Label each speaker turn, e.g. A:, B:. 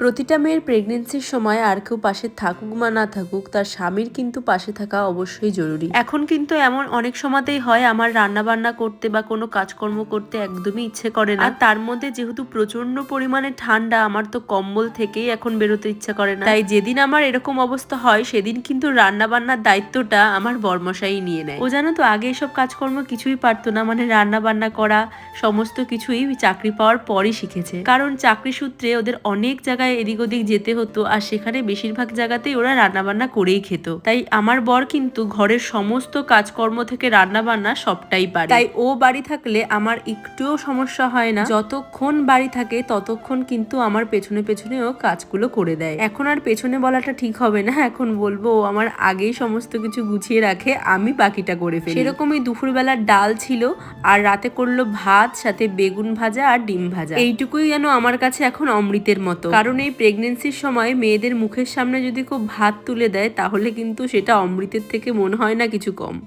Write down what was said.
A: প্রতিটা মেয়ের প্রেগনেন্সির সময় আর কেউ পাশে থাকুক বা না থাকুক, তার স্বামীর কিন্তু পাশে থাকা অবশ্যই জরুরি। এখন কিন্তু এমন অনেক সময়তেই হয়, আমার রান্না বান্না করতে বা কোনো কাজকর্ম করতে একদমই ইচ্ছে করে না। আর তার মধ্যে যেহেতু প্রচণ্ড পরিমাণে ঠান্ডা, আমার তো কম্বল থেকেই এখন বেরোতে ইচ্ছে করে না। তাই যেদিন আমার এরকম অবস্থা হয়, সেদিন কিন্তু রান্না বান্নার দায়িত্বটা আমার বর্মশাই নিয়ে নেয়। ও জানো তো, আগে এসব কাজকর্ম কিছুই পারতো না মানে রান্না বান্না করা সমস্ত কিছুই চাকরি পাওয়ার পরই শিখেছে। কারণ চাকরি সূত্রে ওদের অনেক জায়গায় এদিক ওদিক যেতে হতো আর সেখানে বেশিরভাগ জায়গাতেই ওরা রান্নাবান্না করেই খেত। তাই আমার বর কিন্তু ঘরের সমস্ত কাজকর্ম থেকে রান্নাবান্না সবটাই পারে। তাই ও বাড়ি থাকলে আমার একটুও সমস্যা হয় না। যতক্ষণ বাড়ি থাকে ততক্ষণ কিন্তু আমার পেছনে পেছনে ও কাজগুলো করে দেয়। এখন আর পেছনে বলাটা ঠিক হবে না। এখন বলব ও আমার আগেই সমস্ত কিছু গুছিয়ে রাখে আমি বাকিটা করে ফেলি। সেরকমই দুপুরবেলা ডাল ছিল আর রাতে করল ভাত সাথে বেগুন ভাজা আর ডিম ভাজা। এইটুকুই যেন আমার কাছে এখন অমৃতের মতো। কারণ এই প্রেগনেন্সির সময় মেয়েদের মুখের সামনে যদি খুব ভাত তুলে দেয়, তাহলে কিন্তু সেটা অমৃতের থেকে মনে হয় না কিছু কম।